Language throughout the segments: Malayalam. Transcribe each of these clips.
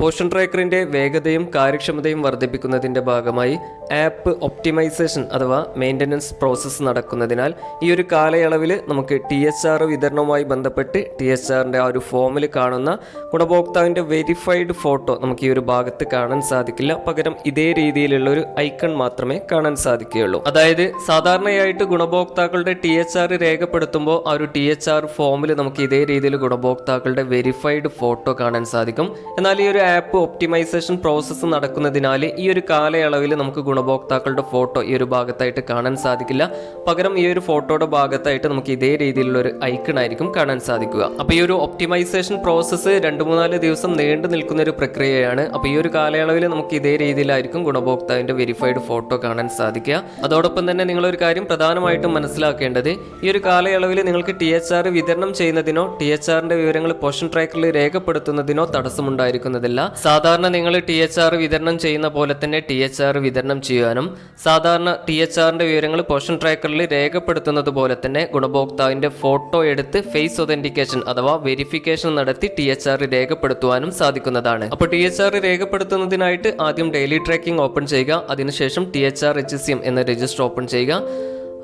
പോഷൻ ട്രാക്കറിന്റെ വേഗതയും കാര്യക്ഷമതയും വർദ്ധിപ്പിക്കുന്നതിന്റെ ഭാഗമായി ആപ്പ് ഒപ്റ്റിമൈസേഷൻ അഥവാ മെയിന്റനൻസ് പ്രോസസ്സ് നടക്കുന്നതിനാൽ ഈ ഒരു കാലയളവിൽ നമുക്ക് ടി എച്ച് ആർ വിതരണവുമായി ബന്ധപ്പെട്ട് ടി എച്ച് ആറിന്റെ ആ ഒരു ഫോമിൽ കാണുന്ന ഗുണഭോക്താവിന്റെ വെരിഫൈഡ് ഫോട്ടോ നമുക്ക് ഈ ഒരു ഭാഗത്ത് കാണാൻ സാധിക്കില്ല. പകരം ഇതേ രീതിയിലുള്ള ഒരു ഐക്കൺ മാത്രമേ കാണാൻ സാധിക്കുകയുള്ളൂ. അതായത് സാധാരണയായിട്ട് ഗുണഭോക്താക്കളുടെ ടി എച്ച് ആർ രേഖപ്പെടുത്തുമ്പോൾ ആ ഒരു ടി എച്ച് ആർ ഫോമിൽ നമുക്ക് ഇതേ രീതിയിൽ ഗുണഭോക്താക്കളുടെ വെരിഫൈഡ് ഫോട്ടോ കാണാൻ സാധിക്കും. എന്നാൽ ഈ ഒരു ആപ്പ് ഒപ്റ്റിമൈസേഷൻ പ്രോസസ്സ് നടക്കുന്നതിനാൽ ഈ ഒരു കാലയളവിൽ നമുക്ക് ഗുണഭോക്താക്കളുടെ ഫോട്ടോ ഈ ഒരു ഭാഗത്തായിട്ട് കാണാൻ സാധിക്കില്ല. പകരം ഈ ഒരു ഫോട്ടോയുടെ ഭാഗത്തായിട്ട് നമുക്ക് ഇതേ രീതിയിലുള്ള ഒരു ഐക്കൺ ആയിരിക്കും കാണാൻ സാധിക്കുക. അപ്പോൾ ഈ ഒരു ഒപ്റ്റിമൈസേഷൻ പ്രോസസ്സ് രണ്ട് മൂന്നാൽ ദിവസം നീണ്ടു നിൽക്കുന്ന ഒരു പ്രക്രിയയാണ്. അപ്പോൾ ഈ ഒരു കാലയളവിൽ നമുക്ക് ഇതേ രീതിയിലായിരിക്കും ഗുണഭോക്താവിന്റെ വെരിഫൈഡ് ഫോട്ടോ കാണാൻ സാധിക്കുക. അതോടൊപ്പം തന്നെ നിങ്ങളൊരു കാര്യം പ്രധാനമായിട്ടും മനസ്സിലാക്കേണ്ടത് ഈ ഒരു കാലയളവിൽ നിങ്ങൾക്ക് ടി എച്ച് ആർ വിതരണം ചെയ്യുന്നതിനോ ടി എച്ച് ആറിന്റെ വിവരങ്ങൾ പോഷൻ ട്രാക്കറിൽ രേഖപ്പെടുത്തുന്നതിനോ തടസ്സമുണ്ടായിരിക്കുന്നതില്ല സാധാരണ നിങ്ങൾ ടി എച്ച് ആർ വിതരണം ചെയ്യുന്ന പോലെ തന്നെ ടി എച്ച് ആർ വിതരണം ചെയ്യാനും സാധാരണ ടി എച്ച് ആറിന്റെ വിവരങ്ങൾ പോഷൻ ട്രാക്കറിൽ രേഖപ്പെടുത്തുന്നത് പോലെ തന്നെ ഗുണഭോക്താവിന്റെ ഫോട്ടോ എടുത്ത് ഫേസ് ഒതന്റിക്കേഷൻ അഥവാ വെരിഫിക്കേഷൻ നടത്തി ടി എച്ച് ആർ രേഖപ്പെടുത്തുവാനും സാധിക്കുന്നതാണ്. അപ്പോൾ ടി എച്ച് ആർ രേഖപ്പെടുത്തുന്നതിനായിട്ട് ആദ്യം ഡെയിലി ട്രാക്കിംഗ് ഓപ്പൺ ചെയ്യുക അതിനുശേഷം T H R H C M എന്ന രജിസ്റ്റർ ഓപ്പൺ ചെയ്യുക.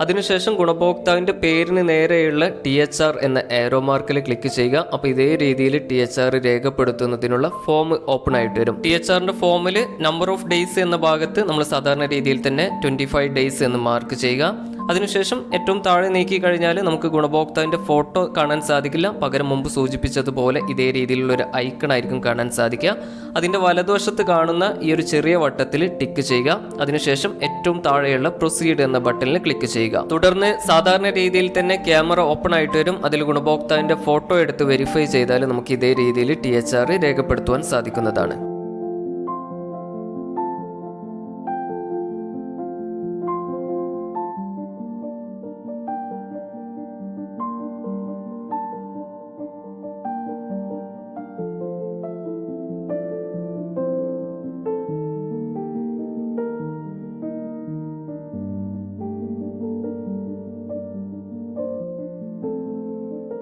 അതിനുശേഷം ഗുണഭോക്താവിന്റെ പേരിന് നേരെയുള്ള ടി എച്ച് ആർ എന്ന ഏറോ മാർക്കിൽ ക്ലിക്ക് ചെയ്യുക. അപ്പോൾ ഇതേ രീതിയിൽ ടി എച്ച് ആർ രേഖപ്പെടുത്തുന്നതിനുള്ള ഫോം ഓപ്പൺ ആയിട്ട് വരും. ടി എച്ച് ആറിന്റെ ഫോമിൽ നമ്പർ ഓഫ് ഡേയ്സ് എന്ന ഭാഗത്ത് നമ്മൾ സാധാരണ രീതിയിൽ തന്നെ ട്വന്റി ഫൈവ് ഡേയ്സ് എന്ന് മാർക്ക് ചെയ്യുക. അതിനുശേഷം ഏറ്റവും താഴെ നീക്കി കഴിഞ്ഞാൽ നമുക്ക് ഗുണഭോക്താവിന്റെ ഫോട്ടോ കാണാൻ സാധിക്കില്ല. പകരം മുമ്പ് സൂചിപ്പിച്ചതുപോലെ ഇതേ രീതിയിലുള്ള ഒരു ഐക്കൺ ആയിരിക്കും കാണാൻ സാധിക്കുക. അതിന്റെ വലതുവശത്ത് കാണുന്ന ഈ ഒരു ചെറിയ വട്ടത്തിൽ ടിക്ക് ചെയ്യുക. അതിനുശേഷം ഏറ്റവും താഴെയുള്ള പ്രൊസീഡ് എന്ന ബട്ടണിൽ ക്ലിക്ക് ചെയ്യുക. തുടർന്ന് സാധാരണ രീതിയിൽ തന്നെ ക്യാമറ ഓപ്പൺ ആയിട്ട് വരും. അതിൽ ഗുണഭോക്താവിന്റെ ഫോട്ടോ എടുത്ത് വെരിഫൈ ചെയ്താൽ നമുക്ക് ഇതേ രീതിയിൽ ടി രേഖപ്പെടുത്തുവാൻ സാധിക്കുന്നതാണ്.